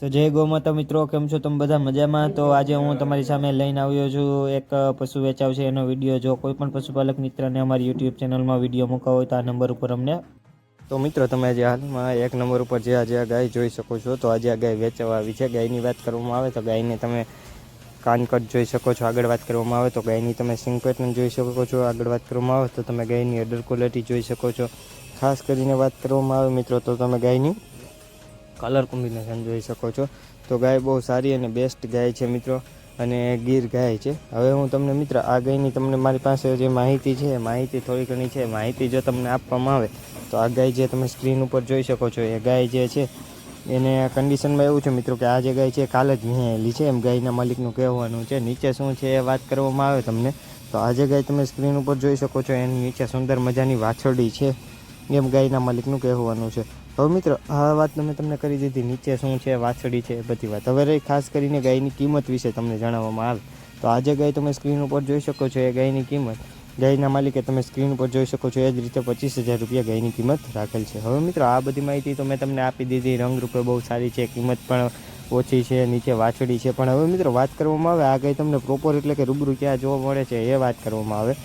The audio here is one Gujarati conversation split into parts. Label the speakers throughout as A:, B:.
A: તો જય ગૌમાતા મિત્રો, કેમ છો તમે બધા મજામાં? તો આજે હું તમારી સામે લઈને આવ્યો છું એક પશુ વેચાવ છે એનો વીડિયો. જો કોઈ પણ પશુપાલક મિત્રને અમારી યુટ્યુબ ચેનલમાં વીડિયો મૂકવા હોય તો આ નંબર ઉપર અમને તો મિત્રો, તમે આજે હાલમાં એક નંબર ઉપર જે આજે આ ગાય જોઈ શકો છો, તો આજે આ ગાય વેચવા આવી છે. ગાયની વાત કરવામાં આવે તો ગાયને તમે કાનકટ જોઈ શકો છો. આગળ વાત કરવામાં આવે તો ગાયની તમે સિંગ જોઈ શકો છો. આગળ વાત કરવામાં આવે તો તમે ગાયની અડર ક્વોલિટી જોઈ શકો છો. ખાસ કરીને વાત કરવામાં આવે મિત્રો, તો તમે ગાયની કલર કોમ્બિનેશન જોઈ શકો છો. તો ગાય બહુ સારી અને બેસ્ટ ગાય છે મિત્રો અને ગીર ગાય છે. હવે હું તમને મિત્ર આ ગાયની તમને મારી પાસે જે માહિતી છે, માહિતી થોડી ઘણી છે, માહિતી જો તમને આપવામાં આવે, તો આ ગાય જે તમે સ્ક્રીન ઉપર જોઈ શકો છો, એ ગાય જે છે, એને કન્ડિશનમાં એવું છે મિત્રો કે આ જે ગાય છે કાલે જ વિહાયેલી છે. એમ ગાયના માલિકનું કહેવાનું છે. નીચે શું છે એ વાત કરવામાં આવે તમને, તો આ જે ગાય તમે સ્ક્રીન ઉપર જોઈ શકો છો, એની નીચે સુંદર મજાની વાછરડી છે. એમ ગાયના માલિકનું કહેવાનું છે. હવે મિત્રો, આ વાત તમે તમને કરી દીધી. નીચે શું છે, વાછડી છે, એ બધી વાત. હવે રહી ખાસ કરીને ગાયની કિંમત વિશે તમને જણાવવામાં આવે. તો આજે ગાય તમે સ્ક્રીન ઉપર જોઈ શકો છો, એ ગાયની કિંમત. ગાયના માલિકે તમે સ્ક્રીન ઉપર જોઈ શકો છો, એ જ રીતે પચીસ હજાર રૂપિયા ગાયની કિંમત રાખેલ છે. હવે મિત્રો, આ બધી માહિતી તો મેં તમને આપી દીધી. રંગરૂપે બહુ સારી છે, કિંમત પણ ઓછી છે, નીચે વાછડી છે. પણ હવે મિત્રો, વાત કરવામાં આવે, આ ગાય તમને પ્રોપર એટલે કે રૂબરૂ ક્યાં જોવા મળે છે, એ વાત કરવામાં આવે.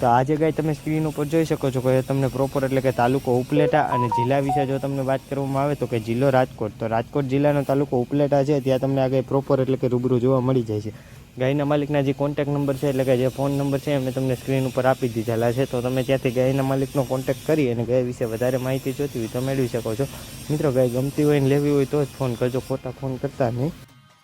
A: તો આ જગ્યાએ ગાય તમે સ્ક્રીન ઉપર જોઈ શકો છો કે તમને પ્રોપર એટલે કે તાલુકો ઉપલેટા અને જિલ્લા વિશે જો તમને વાત કરવામાં આવે તો કે જિલ્લો રાજકોટ. તો રાજકોટ જિલ્લાનો તાલુકો ઉપલેટા છે, ત્યાં તમને આ ગાય પ્રોપર એટલે કે રૂબરૂ જોવા મળી જાય છે. ગાયના માલિકના જે કોન્ટેક નંબર છે એટલે કે જે ફોન નંબર છે એમને તમને સ્ક્રીન ઉપર આપી દીધેલા છે. તો તમે ત્યાંથી ગાયના માલિકનો કોન્ટેક્ટ કરી અને ગાય વિશે વધારે માહિતી જોતી હોય તો મેળવી શકો છો. મિત્રો, ગાય ગમતી હોય ને લેવી હોય તો જ ફોન કરજો. ખોટા ફોન કરતા નહીં.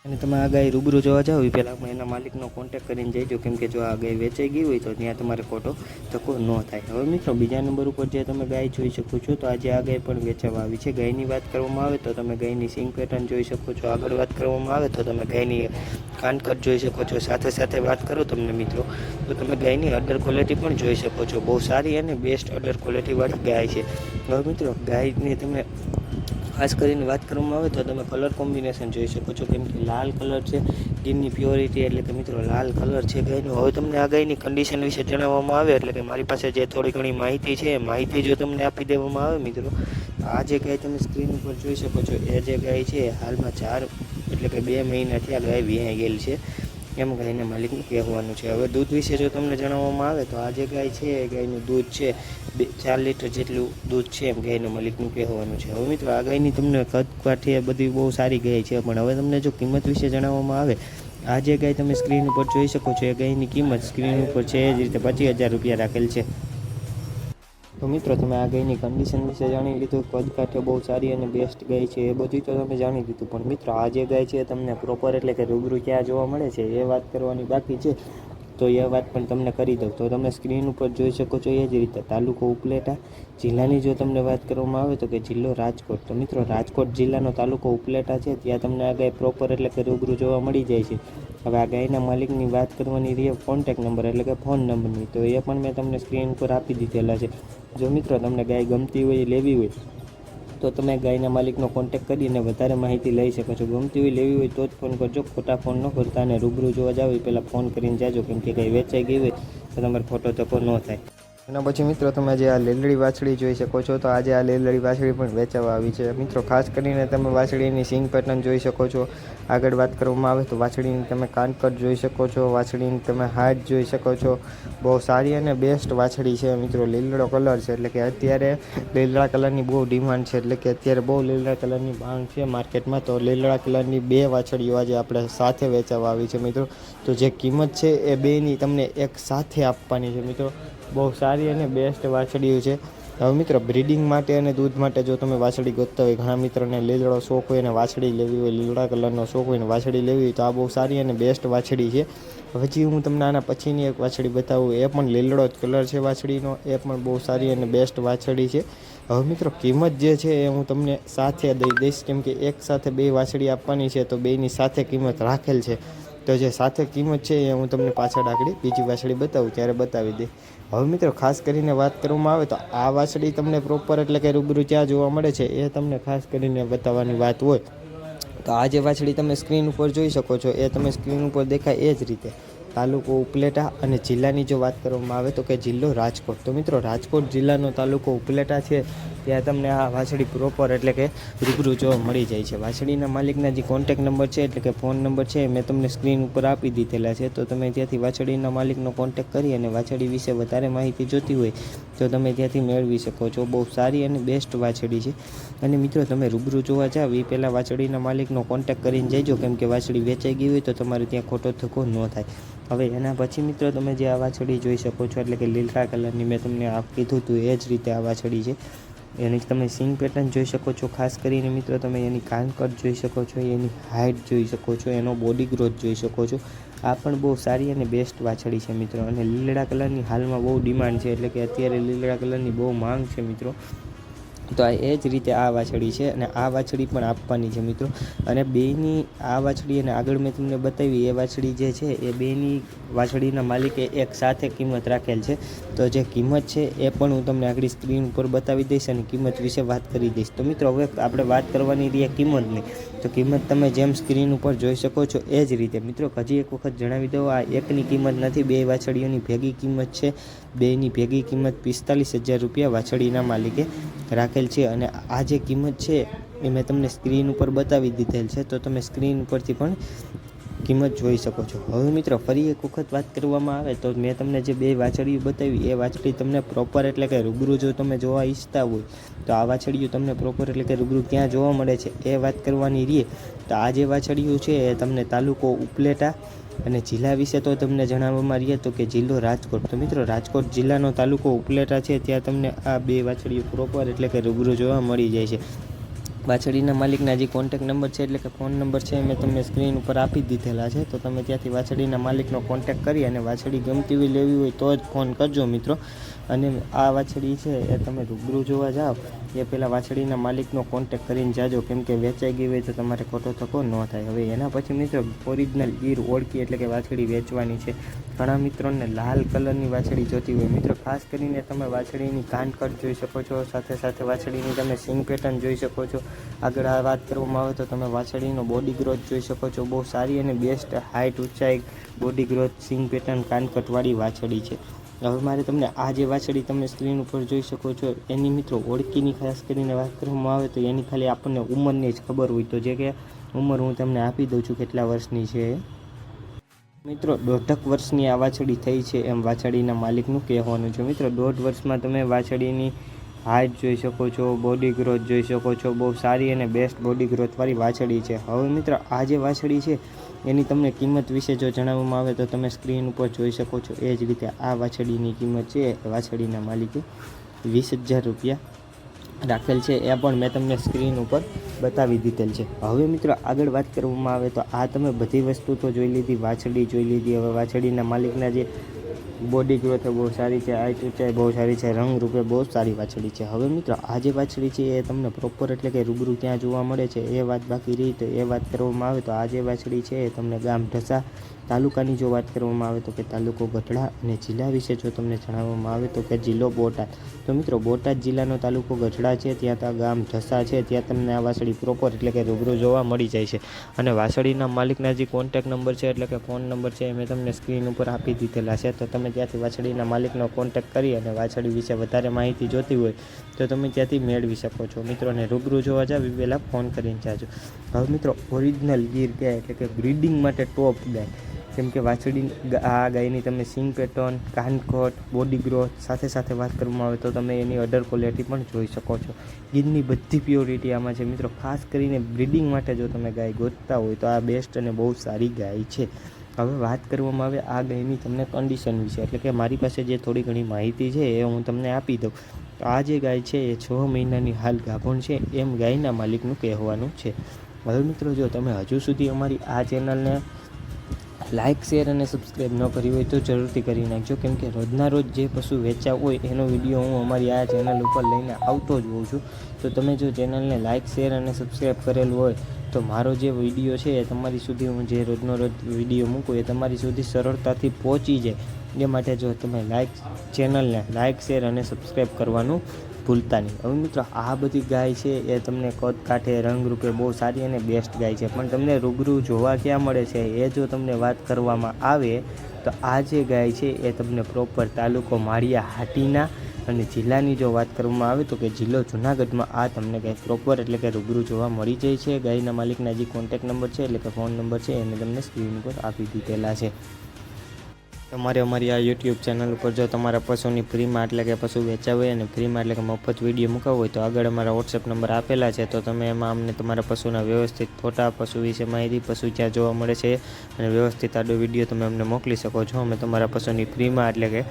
A: અને તમે આ ગાય રૂબરૂ જોવા જાઓ એ પહેલાં આપણે એના માલિકનો કોન્ટેક્ટ કરીને જઈજો. કેમ કે જો આ ગાય વેચાઈ ગઈ હોય તો ત્યાં તમારે ખોટો ધક્કો ન થાય. હવે મિત્રો બીજા નંબર ઉપર જે તમે ગાય જોઈ શકો છો, તો આજે આ ગાય પણ વેચવા આવી છે. ગાયની વાત કરવામાં આવે તો તમે ગાયની સિંગ પેટર્ન જોઈ શકો છો. આગળ વાત કરવામાં આવે તો તમે ગાયની કાનકટ જોઈ શકો છો. સાથે સાથે વાત કરો તમને મિત્રો, તો તમે ગાયની અડર ક્વોલિટી પણ જોઈ શકો છો. બહુ સારી અને બેસ્ટ અડર ક્વોલિટીવાળી ગાય છે. હવે મિત્રો ગાયની તમે ખાસ કરીને વાત કરવામાં આવે તો તમે કલર કોમ્બિનેશન જોઈ શકો છો. કેમ કે લાલ કલર છે ગીરની પ્યોરિટી એટલે કે મિત્રો લાલ કલર છે ગાયનો. હવે તમને આ ગાયની કન્ડિશન વિશે જણાવવામાં આવે એટલે કે મારી પાસે જે થોડી ઘણી માહિતી છે, એ માહિતી જો તમને આપી દેવામાં આવે મિત્રો આ જે ગાય તમે સ્ક્રીન ઉપર જોઈ શકો છો, એ જે ગાય છે હાલમાં ચાર એટલે કે બે મહિના થયા ગાય વિહાઈ ગયેલી છે. એમ ગાયના માલિકનું કહેવાનું છે. હવે દૂધ વિશે જો તમને જણાવવામાં આવે તો આ જે ગાય છે, એ ગાયનું દૂધ છે, બે, ચાર લીટર જેટલું દૂધ છે એમ ગાયના માલિકનું કહેવાનું છે. હવે મિત્રો, આ ગાયની તમને કદ કાઠી બધી બહુ સારી ગાય છે, પણ હવે તમને જો કિંમત વિશે જણાવવામાં આવે, આ જે ગાય તમે સ્ક્રીન ઉપર જોઈ શકો છો, એ ગાયની કિંમત સ્ક્રીન ઉપર છે, એ જ રીતે પચીસ હજાર રૂપિયા રાખેલ છે. તો મિત્રો, તમે આ ગાયની કન્ડિશન વિશે જાણી લીધું કદ કાંઠે બહુ સારી અને બેસ્ટ ગાય છે, એ બધું તો તમે જાણી લીધું. પણ મિત્રો, આ જે ગાય છે તમને પ્રોપર એટલે કે રૂબરૂ ક્યાં જોવા મળે છે, એ વાત કરવાની બાકી છે. તો એ વાત પણ તમને કરી દઉં. તો તમે સ્ક્રીન ઉપર જોઈ શકો છો એ જ રીતે તાલુકો ઉપલેટા. જિલ્લાની જો તમને વાત કરવામાં આવે તો કે જિલ્લો રાજકોટ. તો મિત્રો, રાજકોટ જિલ્લાનો તાલુકો ઉપલેટા છે. ત્યાં તમને આ ગાય પ્રોપર એટલે કે રૂબરૂ જોવા મળી જાય છે. હવે આ ગાયના માલિકની વાત કરવાની રહી કોન્ટેક નંબર એટલે કે ફોન નંબરની તો એ પણ મેં તમને સ્ક્રીન ઉપર આપી દીધેલા છે. જો મિત્રો, તમને ગાય ગમતી હોય લેવી હોય તો તમે ગાયના માલિકનો કોન્ટેક કરીને વધારે માહિતી લઈ શકો છો. ગમતી હોય લેવી હોય તો જ ફોન કરજો. ખોટા ફોન ન કરતા અને રૂબરૂ જોવા જાવ એ પહેલાં ફોન કરીને જાજો. કેમ કે ગાય વેચાઈ ગઈ હોય તો તમારે ખોટો ધક્કો ન થાય. એના પછી મિત્રો તમે જે આ લીલડી વાછડી જોઈ શકો છો, તો આજે આ લીલડી વાછડી પણ વેચાવા આવી છે. મિત્રો, ખાસ કરીને તમે વાછડીની સિંગ પેટર્ન જોઈ શકો છો. આગળ વાત કરવામાં આવે તો વાછડીની તમે કાનકટ જોઈ શકો છો, વાછડીની તમે હાથ જોઈ શકો છો. બહુ સારી અને બેસ્ટ વાછડી છે મિત્રો, લીલડો કલર છે, એટલે કે અત્યારે લીલડા કલરની બહુ ડિમાન્ડ છે, એટલે કે અત્યારે બહુ લીલડા કલરની માંગ છે માર્કેટમાં. તો લીલડા કલરની બે વાછડીઓ આજે આપણે સાથે વેચાવા આવી છે મિત્રો. તો જે કિંમત છે એ બેની તમને એક સાથે આપવાની છે મિત્રો. બહુ સારી અને બેસ્ટ વાછડીઓ છે. હવે મિત્રો બ્રીડિંગ માટે અને દૂધ માટે જો તમે વાછડી ગોતતા હોય, ઘણા મિત્રોને લીલડો શોખ હોય અને વાછડી લેવી હોય, લીલડા કલરનો શોખ હોય અને વાછડી લેવી હોય, તો આ બહુ સારી અને બેસ્ટ વાછડી છે. હજી હું તમને આના પછીની એક વાછડી બતાવું, એ પણ લીલડો જ કલર છે વાછડીનો, એ પણ બહુ સારી અને બેસ્ટ વાછડી છે. હવે મિત્રો, કિંમત જે છે એ હું તમને સાથે દઈ દઈશ, કેમ કે એક સાથે બે વાછડી આપવાની છે, તો બેની સાથે કિંમત રાખેલ છે. તો જે સાથે કિંમત છે એ હું તમને પાછળ આકડી બીજી વાછડી બતાવું, ત્યારે બતાવી દઈ હવે મિત્રો, ખાસ કરીને વાત કરવામાં આવે તો આ વાછડી તમને પ્રોપર એટલે કે રૂબરૂ ક્યાં જોવા મળે છે, એ તમને ખાસ કરીને બતાવવાની વાત હોય. તો આ જે વાછડી તમે સ્ક્રીન ઉપર જોઈ શકો છો, એ તમે સ્ક્રીન ઉપર દેખાય એ જ રીતે. તાલુકો ઉપલેટા અને જિલ્લાની જો વાત કરવામાં આવે તો કે જિલ્લો રાજકોટ. તો મિત્રો, રાજકોટ જિલ્લાનો તાલુકો ઉપલેટા છે ત્યાં તમને આ વાછડી પ્રોપર એટલે કે રૂબરૂ જોવા મળી જાય છે. વાછડીના માલિકના જે કોન્ટેક નંબર છે એટલે કે ફોન નંબર છે મેં તમને સ્ક્રીન ઉપર આપી દીધેલા છે. તો તમે ત્યાંથી વાછડીના માલિકનો કોન્ટેક કરી અને વાછડી વિશે વધારે માહિતી જોતી હોય તો તમે ત્યાંથી મેળવી શકો છો. બહુ સારી અને બેસ્ટ વાછડી છે. અને મિત્રો, તમે રૂબરૂ જોવા જાવ એ પહેલાં વાછડીના માલિકનો કોન્ટેક કરીને જઈજો કેમ કે વાછડી વેચાઈ ગઈ હોય તો તમારે ત્યાં ખોટો થકો ન થાય. હવે એના પછી મિત્રો, તમે જે આ વાછડી જોઈ શકો છો એટલે કે લીલા કલરની મેં તમને આ કીધું હતું એ જ રીતે આ વાછડી છે. એની તમે સિંગ પેટર્ન જોઈ શકો છો. ખાસ કરીને મિત્રો તમે એની કાનકટ જોઈ શકો છો, એની હાઇટ જોઈ શકો છો, એનો બોડી ગ્રોથ જોઈ શકો છો. આ પણ બહુ સારી અને બેસ્ટ વાછડી છે મિત્રો. અને લીલડા કલરની હાલમાં બહુ ડિમાન્ડ છે. એટલે કે અત્યારે લીલડા કલરની બહુ માંગ છે મિત્રો. તો આ એ જ રીતે આ વાછડી છે અને આ વાછડી પણ આપવાની છે મિત્રો. અને બેયની આ વાછડી અને આગળ મેં તમને બતાવી, એ વાછડી જે છે, એ બેયની વાછડીના માલિકે એક સાથે કિંમત રાખેલ છે. તો જે કિંમત છે, એ પણ હું તમને આગળ સ્ક્રીન ઉપર બતાવી દઈશ અને કિંમત વિશે વાત કરી દઈશ. તો મિત્રો, હવે આપણે વાત કરવાની રહી કિંમતની. તો કિંમત તમે જેમ સ્ક્રીન ઉપર જોઈ શકો છો, એ જ રીતે. મિત્રો, હજી એક વખત જણાવી દઉં, આ એકની કિંમત નથી, બે વાછડીઓની ભેગી કિંમત છે. બેની ભેગી કિંમત પિસ્તાલીસ હજાર રૂપિયા વાછડીના માલિકે રાખેલ છે અને આ જે કિંમત છે એ મેં તમને સ્ક્રીન ઉપર બતાવી દીધેલ છે, તો તમે સ્ક્રીન ઉપરથી પણ કિંમત જોઈ શકો છો. હવે મિત્રો, ફરી એક વખત વાત કરવામાં આવે તો મેં તમને જે બે વાછડીઓ બતાવી, એ વાછડી તમને પ્રોપર એટલે કે રૂબરૂ જો તમે જોવા ઈચ્છતા હોય, તો આ વાછડીઓ તમને પ્રોપર એટલે કે રૂબરૂ ક્યાં જોવા મળે છે એ વાત કરવાની રીએ. તો આ જે વાછડીઓ છે એ તમને તાલુકો ઉપલેટા અને જિલ્લા વિશે તો તમને જણાવવામાં રહીએ તો કે જિલ્લો રાજકોટ. તો મિત્રો, રાજકોટ જિલ્લાનો તાલુકો ઉપલેટા છે. ત્યાં તમને આ બે વાછડીઓ પ્રોપર એટલે કે રૂબરૂ જોવા મળી જાય છે. વાછડીના માલિકના જે કોન્ટેક નંબર છે એટલે કે ફોન નંબર છે મેં તમને સ્ક્રીન ઉપર આપી દીધેલા છે. તો તમે ત્યાંથી વાછડીના માલિકનો કોન્ટેક કરી અને વાછડી ગમતી હોય, લેવી હોય તો જ ફોન કરજો મિત્રો. અને આ વાછડી છે એ તમે રૂબરૂ જોવા જાઓ, એ પહેલાં વાછડીના માલિકનો કોન્ટેક કરીને જાજો, કેમ કે વેચાઈ ગઈ હોય તો તમારે ખોટો થકો ન થાય. હવે એના પછી મિત્રો ઓરિજિનલ ગીર ઓળખી એટલે કે વાછડી વેચવાની છે. ઘણા મિત્રોને લાલ કલરની વાછડી જોતી હોય. મિત્રો, ખાસ કરીને તમે વાછડીની કાનકટ જોઈ શકો છો, સાથે સાથે વાછડીની તમે સિંગ પેટર્ન જોઈ શકો છો. આગળ આ વાત કરવામાં આવે તો તમે વાછડીનો બોડી ગ્રોથ જોઈ શકો છો. બહુ સારી અને બેસ્ટ હાઇટ ઊંચાઈ બોડી ગ્રોથ સિંગ પેટર્ન કાનકટવાળી વાછડી છે. હવે મારે તમને આ જે વાછડી તમે સ્ક્રીન ઉપર જોઈ શકો છો, એની મિત્રો ઓળખીની ખાસ કરીને વાત કરવામાં આવે તો એની ખાલી આપણને ઉંમરની જ ખબર હોય તો જે કે ઉંમર હું તમને આપી દઉં છું કેટલા વર્ષની છે. મિત્રો, દોઢક વર્ષની આ વાછડી થઈ છે એમ વાછડીના માલિકનું કહેવાનું છે. મિત્રો, દોઢ વર્ષમાં તમે વાછડીની હાઇટ જોઈ શકો છો બોડી ગ્રોથ જોઈ શકો છો, બહુ સારી અને બેસ્ટ બોડી ગ્રોથવાળી વાછડી છે. હવે મિત્રો, આ જે વાછડી છે એની તમને કિંમત વિશે જો જણાવવામાં આવે તો તમે સ્ક્રીન ઉપર જોઈ શકો છો. એ જ રીતે આ વાછડીની કિંમત છે. વાછડીના માલિકે વીસ હજાર રૂપિયા રાખેલ છે. એ પણ મેં તમને સ્ક્રીન ઉપર બતાવી દીધેલ છે. હવે મિત્રો આગળ વાત કરવામાં આવે તો આ તમે બધી વસ્તુ તો જોઈ લીધી વાછડી જોઈ લીધી. હવે વાછડીના માલિકના જે બોડી ગ્રોથ બહુ સારી છે હાઈટ ઊંચાઈ બહુ સારી છે, રંગ રૂપે બહુ સારી વાછડી છે. હવે મિત્રો, આ જે વાછડી છે એ તમને પ્રોપર એટલે કે રૂબરૂ ક્યાં જોવા મળે છે, એ વાત બાકી રહી તો એ વાત કરવામાં આવે તો આ જે વાછડી છે એ તમને ગામ ઢસા તાલુકાની જો વાત કરવામાં આવે તો કે તાલુકો ગઢડા અને જિલ્લા વિશે જો તમને જણાવવામાં આવે તો કે જિલ્લો બોટાદ. તો મિત્રો, બોટાદ જિલ્લાનો તાલુકો ગઢડા છે, ત્યાં ત્યાં ગામ ઢસા છે, ત્યાં તમને આ વાસળી પ્રોપર એટલે કે રૂબરૂ જોવા મળી જાય છે. અને વાસળીના માલિકના જે કોન્ટેક નંબર છે એટલે કે ફોન નંબર છે એ મેં તમને સ્ક્રીન ઉપર આપી દીધેલા છે. તો તમે ત્યાંથી વાછડીના માલિકનો કોન્ટેક કરી અને વાછડી વિશે વધારે માહિતી જોતી હોય તો તમે ત્યાંથી મેળવી શકો છો. મિત્રોને રૂબરૂ જોવા જાવ પહેલાં ફોન કરીને જાજો. હવે મિત્રો ઓરિજિનલ ગીર ગાય એટલે કે બ્રિડિંગ માટે ટોપ ગાય જેમ કે વાછડી આ ગાયની તમે સિંગ પેટર્ન કાનકોટ બોડી ગ્રોથ સાથે સાથે વાત કરવામાં આવે તો તમે એની અડર ક્વોલિટી પણ જોઈ શકો છો. ગીરની બધી પ્યોરિટી આમાં છે. મિત્રો, ખાસ કરીને બ્રીડિંગ માટે જો તમે ગાય ગોતતા હોય તો આ બેસ્ટ અને બહુ સારી ગાય છે. હવે વાત કરવામાં આવે આ ગાયની તમને કન્ડિશન વિશે. એટલે કે મારી પાસે જે થોડી ઘણી માહિતી છે એ હું તમને આપી દઉં. તો આ જે ગાય છે એ છ મહિનાની હાલ ગાભણ છે. એમ ગાયના માલિકનું કહેવાનું છે. હવે મિત્રો, જો તમે હજુ સુધી અમારી આ ચેનલને લાઇક શેર અને સબસ્ક્રાઈબ ન કરી હોય તો જરૂરથી કરી નાખજો. કેમ કે રોજના રોજ જે પશુ વેચાવ હોય, એનો વીડિયો હું અમારી આ ચેનલ ઉપર લઈને આવતો જ હોઉં છું. તો તમે જો ચેનલને લાઇક શેર અને સબસ્ક્રાઈબ કરેલું હોય, તો મારો જે વીડિયો છે એ તમારી સુધી હું જે રોજનો રોજ વીડિયો મૂકું એ તમારી સુધી સરળતાથી પહોંચી જાય. એ માટે જો તમે લાઇક ચેનલને લાઇક શેર અને સબસ્ક્રાઈબ કરવાનું ભૂલતા નહીં હવે મિત્રો, આ બધી ગાય છે એ તમને કદ કાંઠે રંગરૂપે બહુ સારી અને બેસ્ટ ગાય છે. પણ તમને રૂબરૂ જોવા ક્યાં મળે છે એ જો તમને વાત કરવામાં આવે, તો આ જે ગાય છે એ તમને પ્રોપર તાલુકો માળિયા હાટીના અને જિલ્લાની જો વાત કરવામાં આવે, તો કે જિલ્લો જુનાગઢમાં આ તમને કંઈ પ્રોપર એટલે કે રૂબરૂ જોવા મળી જાય છે. ગાયના માલિકના જે કોન્ટેક નંબર છે, એટલે કે ફોન નંબર છે, એને તમને સ્ક્રીન ઉપર આપી દીધેલા છે. તમારે અમારી આ યુટ્યુબ ચેનલ ઉપર જો તમારા પશુની ફ્રીમાં એટલે કે પશુ વેચાવ હોય અને ફ્રીમાં એટલે કે મફત વીડિયો મૂકાવો હોય તો આગળ અમારા વોટ્સએપ નંબર આપેલા છે, તો તમે એમાં અમને તમારા પશુના વ્યવસ્થિત ફોટા, પશુ વિશે માહિતી, પશુ ક્યાં જોવા મળે છે અને વ્યવસ્થિત આડો વીડિયો તમે અમને મોકલી શકો છો. અમે તમારા પશુની ફ્રીમાં એટલે કે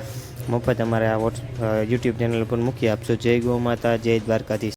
A: મફત અમારા આ વોટ્સ યુટ્યુબ ચેનલ ઉપર મૂકી આપશો. જય ગૌ માતા, જય દ્વારકાધીશ.